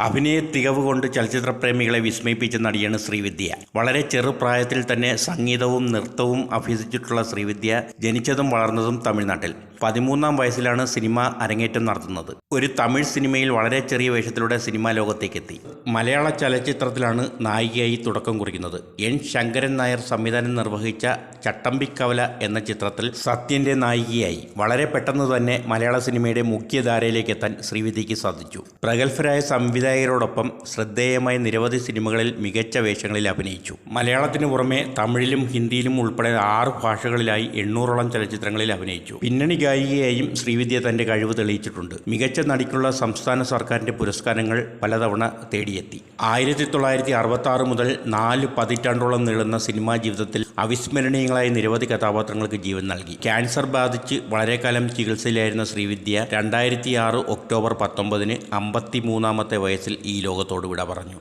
അഭിനയ തികവ് കൊണ്ട് ചലച്ചിത്ര പ്രേമികളെ വിസ്മയിപ്പിച്ച നടിയാണ് ശ്രീവിദ്യ വളരെ ചെറുപ്രായത്തിൽ തന്നെ സംഗീതവും നൃത്തവും അഭ്യസിച്ചിട്ടുള്ള ശ്രീവിദ്യ ജനിച്ചതും വളർന്നതും തമിഴ്നാട്ടിൽ. പതിമൂന്നാം വയസ്സിലാണ് സിനിമ അരങ്ങേറ്റം നടത്തുന്നത്. ഒരു തമിഴ് സിനിമയിൽ വളരെ ചെറിയ വേഷത്തിലൂടെ സിനിമാ ലോകത്തേക്കെത്തി. മലയാള ചലച്ചിത്രത്തിലാണ് നായികയായി തുടക്കം കുറിക്കുന്നത്. എൻ ശങ്കരൻ നായർ സംവിധാനം നിർവഹിച്ച ചട്ടമ്പിക്കവല എന്ന ചിത്രത്തിൽ സത്യന്റെ നായികയായി. വളരെ പെട്ടെന്ന് തന്നെ മലയാള സിനിമയുടെ മുഖ്യധാരയിലേക്ക് എത്താൻ ശ്രീവിദ്യയ്ക്ക് സാധിച്ചു. പ്രഗത്ഭരായ സംവിധായകരോടൊപ്പം ശ്രദ്ധേയമായ നിരവധി സിനിമകളിൽ മികച്ച വേഷങ്ങളിൽ അഭിനയിച്ചു. മലയാളത്തിന് പുറമെ തമിഴിലും ഹിന്ദിയിലും ഉൾപ്പെടെ ആറ് ഭാഷകളിലായി എണ്ണൂറോളം ചലച്ചിത്രങ്ങളിൽ അഭിനയിച്ചു. പിന്നണി ഗായികയായും ശ്രീവിദ്യ തന്റെ കഴിവ് തെളിയിച്ചിട്ടുണ്ട്. മികച്ച നടിക്കുള്ള സംസ്ഥാന സർക്കാരിന്റെ പുരസ്കാരങ്ങൾ പലതവണ തേടിയെത്തി. ആയിരത്തി തൊള്ളായിരത്തി അറുപത്തി ആറ് മുതൽ നാല് പതിറ്റാണ്ടോളം നീളുന്ന സിനിമാ ജീവിതത്തിൽ അവിസ്മരണീയങ്ങളായ നിരവധി കഥാപാത്രങ്ങൾക്ക് ജീവൻ നൽകി. ക്യാൻസർ ബാധിച്ച് വളരെ കാലം ചികിത്സയിലായിരുന്ന ശ്രീവിദ്യ രണ്ടായിരത്തി ആറ് ഒക്ടോബർ പത്തൊമ്പതിന് അമ്പത്തി മൂന്നാമത്തെ വയസ്സിൽ ഈ ലോകത്തോട് വിട പറഞ്ഞു